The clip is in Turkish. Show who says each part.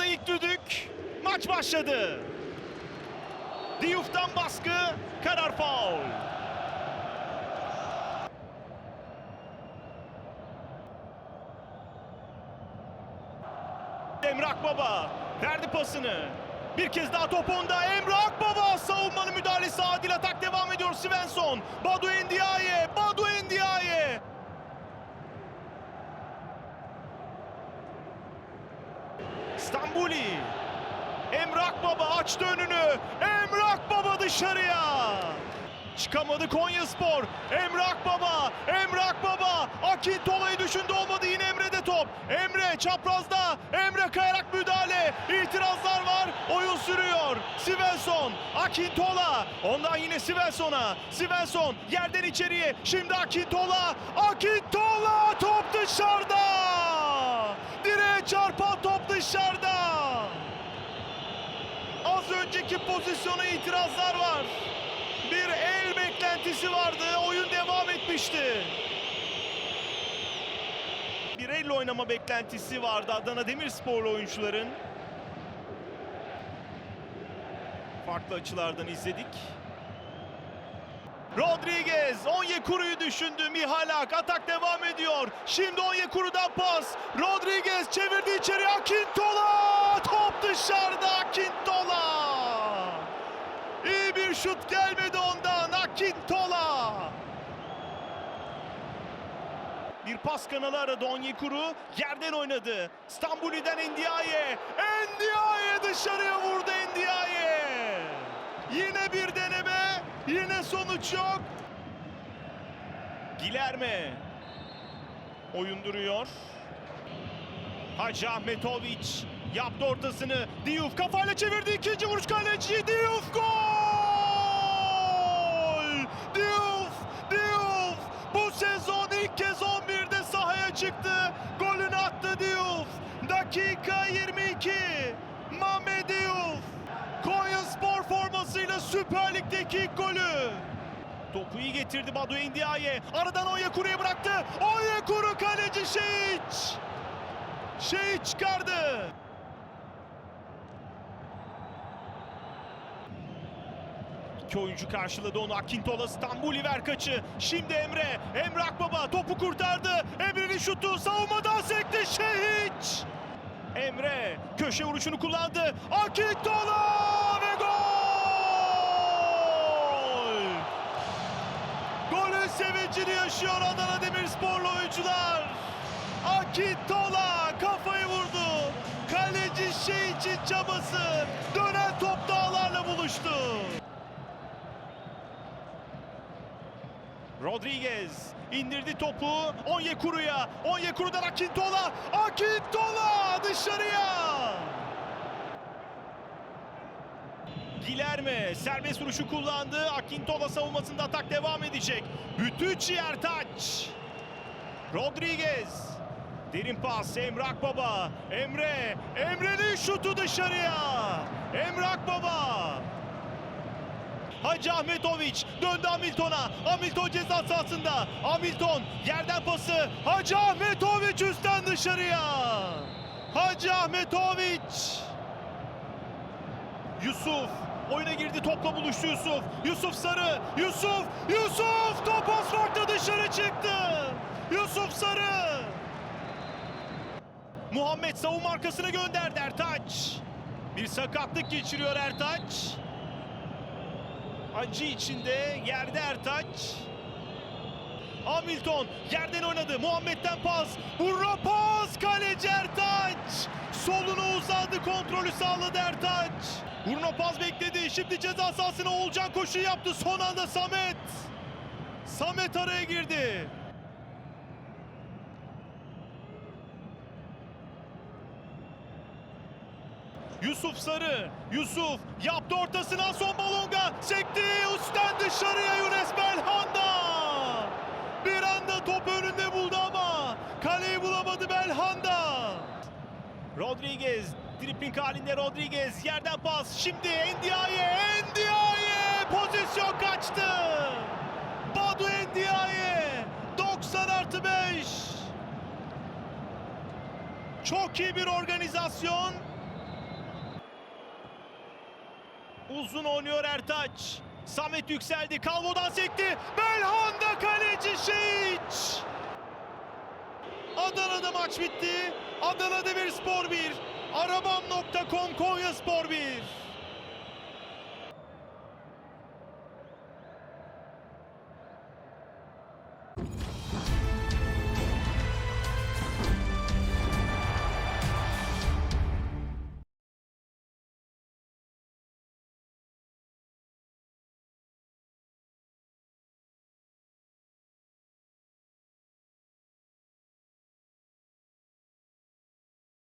Speaker 1: Adana'da ilk düdük. Maç başladı. Diouf'tan baskı, karar faul. Emrak Baba verdi pasını. Bir kez daha top onda. Emrak Baba savunmanın müdahalesi adil atak devam ediyor Svensson. Badu Endiaye, Badu Endiaye. Stambuli. Emrak Baba açtı önünü. Emrak Baba dışarıya. Çıkamadı Konya Spor. Emrak Baba, Emrak Baba. Akintola'yı düşündü olmadı yine Emre'de top. Emre çaprazda. Emre kayarak müdahale. İtirazlar var. Oyun sürüyor. Svensson, Akintola. Ondan yine Svensson'a. Svensson yerden içeriye. Şimdi Akintola. Akintola top dışarıda. Direğe çarpan top dışarıda. Az önceki pozisyona itirazlar var. Bir el beklentisi vardı. Oyun devam etmişti. Bir elle oynama beklentisi vardı Adana Demirsporlu oyuncuların. Farklı açılardan izledik. Rodriguez Onyekuru'yu düşündü. Mihalak atak devam ediyor. Şimdi Onyekuru'dan pas. Rodriguez çevirdi içeri. Akintola! Top dışarıda Akintola! İyi bir şut gelmedi ondan Akintola. Bir pas kanalı aradı Onyekuru. Yerden oynadı. Stambuli'den Endiaye. Endiaye dışarıya vurdu Endiaye. Yine bir deneme. Sonuç yok. Gilerme. Oyun duruyor. Hacı Ahmetoviç yaptı ortasını. Diouf kafayla çevirdi. ikinci vuruş kaleci. Diouf gol! Diouf! Süper Lig'deki ilk golü. Topu iyi getirdi Badu Endiaye. Aradan Onyekuru'ya bıraktı. Onyekuru kaleci Şehiç. Şehiç çıkardı. İki oyuncu karşıladı onu. Akintola, Stambuli ver. Şimdi Emre. Emre Akbaba topu kurtardı. Emre'nin şutu savunmadan sekti. Şehiç. Emre köşe vuruşunu kullandı. Akintola sevincini yaşıyor Adana Demirsporlu oyuncular. Akintola kafayı vurdu. Kaleci Şehiç'in çabası dönen top dağlarla buluştu. Rodriguez indirdi topu Onyekuru'ya. Onyekuru'dan Akintola. Akintola dışarıya. Gilerme serbest vuruşu kullandı. Akintola savunmasında atak devam edecek. Bütücü Ertaç. Rodriguez. Derin pas Emrak Baba. Emre. Emre'nin şutu dışarıya. Emrak Baba. Hacı Ahmetoviç döndü Hamilton'a. Hamilton ceza sahasında. Hamilton yerden pası. Hacı Ahmetoviç üstten dışarıya. Hacı Ahmetoviç. Yusuf oyuna girdi topla buluştu Yusuf. Yusuf Sarı. Yusuf. Yusuf top asfaltta dışarı çıktı. Yusuf Sarı. Muhammed savunma arkasına gönderdi Ertaç. Bir sakatlık geçiriyor Ertaç. Acı içinde yerde Ertaç. Hamilton yerden oynadı. Muhammed'den pas. Vurra pas. Kaleci Ertaç. Solunu uzadı. Kontrolü sağladı Ertaç. Bruno pas bekledi. Şimdi ceza sahasına Oğulcan koşu yaptı. Son anda Samet. Samet araya girdi. Yusuf Sarı. Yusuf yaptı ortasına son balonga. Sekti üstten dışarıya Rodriguez dripling halinde Rodriguez yerden pas. Şimdi Endiaye, Endiaye pozisyon kaçtı. Badu Endiaye 90 artı 5. Çok iyi bir organizasyon. Uzun oynuyor Ertaç. Samet yükseldi. Kalvo'dan sekti. Belhanda kaleci Şehit. Adana'da maç bitti. Adana Demirspor 1, arabam.com Konyaspor 1. you